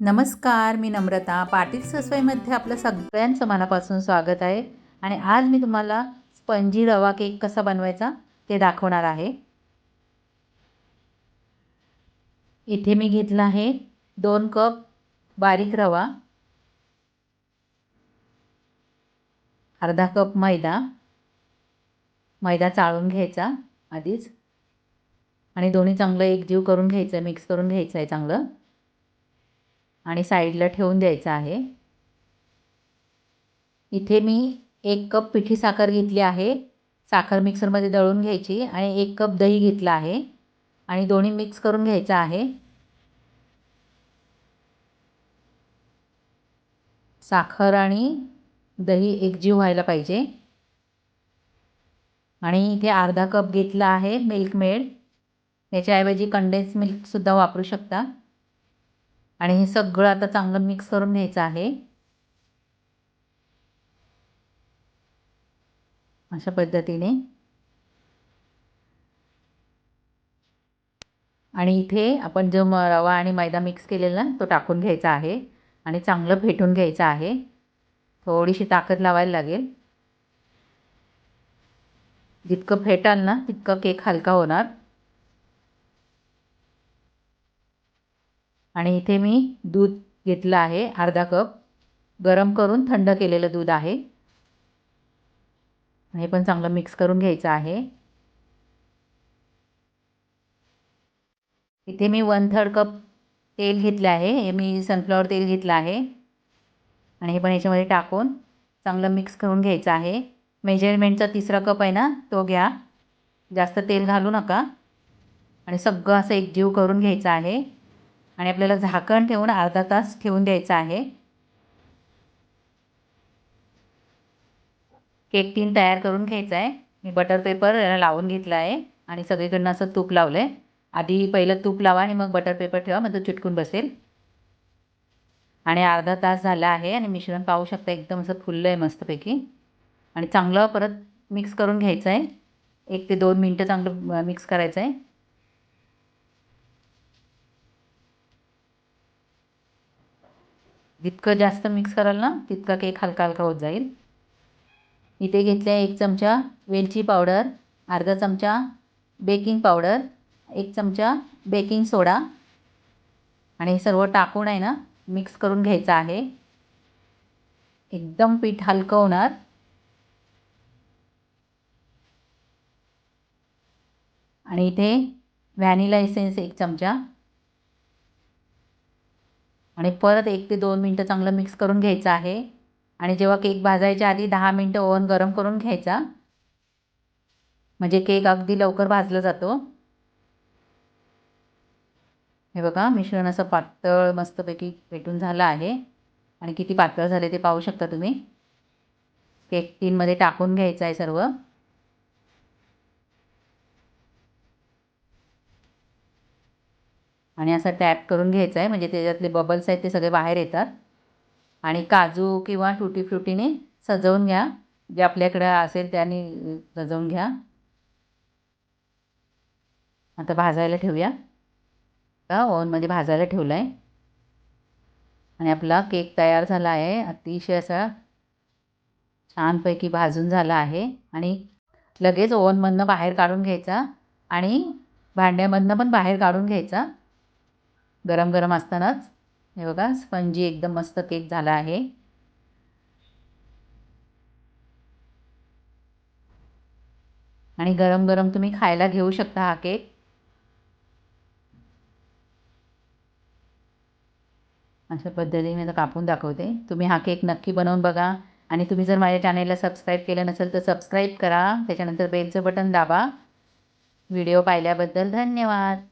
नमस्कार मी नम्रता. पाटील ससवाईमध्ये आपलं सगळ्यांचं मनापासून स्वागत आहे. आणि आज मी तुम्हाला स्पंजी रवा केक कसा बनवायचा ते दाखवणार आहे. इथे मी घेतला आहे दोन कप बारीक रवा अर्धा कप मैदा मैदा चाळून घ्यायचा आधीच. आणि दोन्ही चांगलं एकजीव करून घ्यायचं आहे मिक्स करून घ्यायचं आहे चांगलं. आणि साईडला ठेवून द्यायचं आहे. इथे मी एक कप पिठी साखर घेतली आहे. साखर मिक्सरमध्ये दळून घ्यायची आणि एक कप दही घेतला आहे. आणि दोन्ही मिक्स करून घ्यायचं आहे. साखर आणि दही एकजीव व्हायला पाहिजे. आणि इथे अर्धा कप घेतला आहे मिल्कमेड त्याच्याऐवजी याच्याऐवजी कंडेन्स मिल्कसुद्धा वापरू शकता. आणि हे सगळं आता चांगलं मिक्स करून घ्यायचं आहे. अशा पद्धतीने. आणि इथे आपण जो म रवा आणि मैदा मिक्स केलेला तो टाकून घ्यायचा आहे. आणि चांगलं फेटून घ्यायचं आहे. थोडीशी ताकद लावायला लागेल. जितकं फेटाल ना तितका केक हलका होणार. आणि इथे मी दूध घेतलं आहे अर्धा कप. गरम करून थंड केलेलं दूध आहे. हे पण चांगलं मिक्स करून घ्यायचं आहे. इथे मी वन थर्ड कप तेल घेतलं आहे. हे मी सनफ्लॉवर तेल घेतलं आहे. आणि हे पण याच्यामध्ये टाकून चांगलं मिक्स करून घ्यायचं आहे. मेजरमेंटचा तिसरा कप आहे ना तो घ्या. जास्त तेल घालू नका. आणि सगळं असं एकजीव करून घ्यायचं आहे. आणि आपल्याला झाकण ठेवून अर्धा तास ठेवून द्यायचा आहे. केक टीन तयार करून घ्यायचा आहे. मी बटर पेपर लावून घेतला आहे आणि सगळीकडनं असं तूप लावलं आहे आधी पहिलं तूप लावा आणि मग बटर पेपर ठेवा मग तो चिटकून बसेल. आणि अर्धा तास झाला आहे आणि मिश्रण पाहू शकता एकदम असं फुललं आहे मस्तपैकी. आणि चांगलं परत मिक्स करून घ्यायचं आहे. एक ते दोन मिनटं चांगलं मिक्स करायचं आहे. जितकं जास्त मिक्स कराल ना तितका केक हलका हलका होत जाईल. इथे घेतले एक चमचा वेलची पावडर अर्धा चमचा बेकिंग पावडर एक चमचा बेकिंग सोडा आणि हे सर्व टाकून आहे ना मिक्स करून घ्यायचं आहे. एकदम पीठ हलकं होणार. आणि इथे व्हॅनिला एसेन्स एक चमचा. आणि परत एक ते दोन मिनटं चांगलं मिक्स करून घ्यायचं आहे. आणि जेव्हा केक भाजायच्या आधी दहा मिनटं ओव्हन गरम करून घ्यायचा. म्हणजे केक अगदी लवकर भाजला जातो. हे बघा मिश्रण असं पातळ मस्तपैकी पेटून झालं आहे. आणि किती पातळ झाले ते पाहू शकता तुम्ही. केक टीनमध्ये टाकून घ्यायचं आहे सर्व. आणि असं टॅप करून घ्यायचं आहे. म्हणजे त्याच्यातले बबल्स आहेत ते सगळे बाहेर येतात. आणि काजू किंवा टुटी फ्रुटीने सजवून घ्या. जे आपल्याकडे असेल त्याने सजवून घ्या. आता भाजायला ठेवूया. का ओव्हनमध्ये भाजायला ठेवलं आहे आणि आपला केक तयार झाला आहे. अतिशय असा छानपैकी भाजून झाला आहे. आणि लगेच ओव्हनमधनं बाहेर काढून घ्यायचा. आणि भांड्यामधनं पण बाहेर काढून घ्यायचा. गरम गरम असतानाच. हे बघा स्पंजी एकदम मस्त केक झाला आहे. आणि गरम गरम तुम्ही खायला घेऊ शकता हा केक. अशा पद्धतीने मी आता कापून दाखवते. तुम्ही हा केक नक्की बनवून बघा. आणि तुम्ही जर माझ्या चॅनेलला सबस्क्राईब केलं नसेल तर सबस्क्राईब करा. त्याच्यानंतर बेलचं बटन दाबा. व्हिडिओ पाहिल्याबद्दल धन्यवाद.